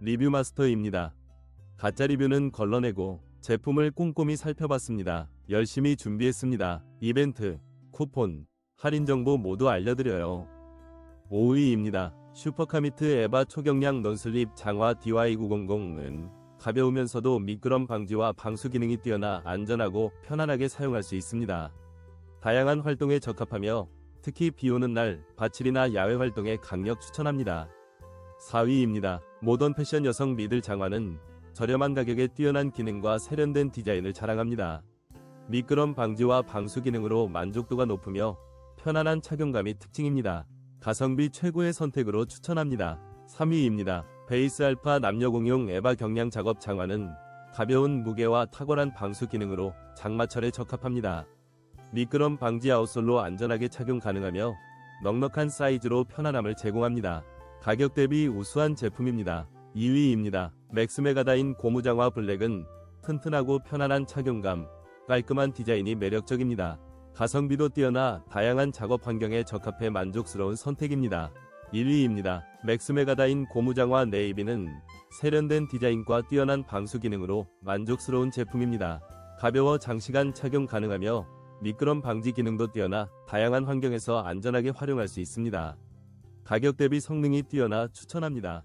리뷰 마스터입니다. 가짜 리뷰는 걸러내고 제품을 꼼꼼히 살펴봤습니다. 열심히 준비했습니다. 이벤트, 쿠폰, 할인 정보 모두 알려드려요. 5위입니다. 슈퍼카미트 에바 초경량 넌슬립 장화 DY900은 가벼우면서도 미끄럼 방지와 방수 기능이 뛰어나 안전하고 편안하게 사용할 수 있습니다. 다양한 활동에 적합하며 특히 비 오는 날 바칠이나 야외 활동에 강력 추천합니다. 4위입니다. 모던 패션 여성 미들 장화는 저렴한 가격에 뛰어난 기능과 세련된 디자인을 자랑합니다. 미끄럼 방지와 방수 기능으로 만족도가 높으며 편안한 착용감이 특징입니다. 가성비 최고의 선택으로 추천합니다. 3위입니다. 베이스 알파 남녀 공용 에바 경량 작업 장화는 가벼운 무게와 탁월한 방수 기능으로 장마철에 적합합니다. 미끄럼 방지 아웃솔로 안전하게 착용 가능하며 넉넉한 사이즈로 편안함을 제공합니다. 가격 대비 우수한 제품입니다. 2위입니다. 맥스메가다인 고무장화 블랙은 튼튼하고 편안한 착용감, 깔끔한 디자인이 매력적입니다. 가성비도 뛰어나 다양한 작업 환경에 적합해 만족스러운 선택입니다. 1위입니다. 맥스메가다인 고무장화 네이비는 세련된 디자인과 뛰어난 방수 기능으로 만족스러운 제품입니다. 가벼워 장시간 착용 가능하며 미끄럼 방지 기능도 뛰어나 다양한 환경에서 안전하게 활용할 수 있습니다. 가격 대비 성능이 뛰어나 추천합니다.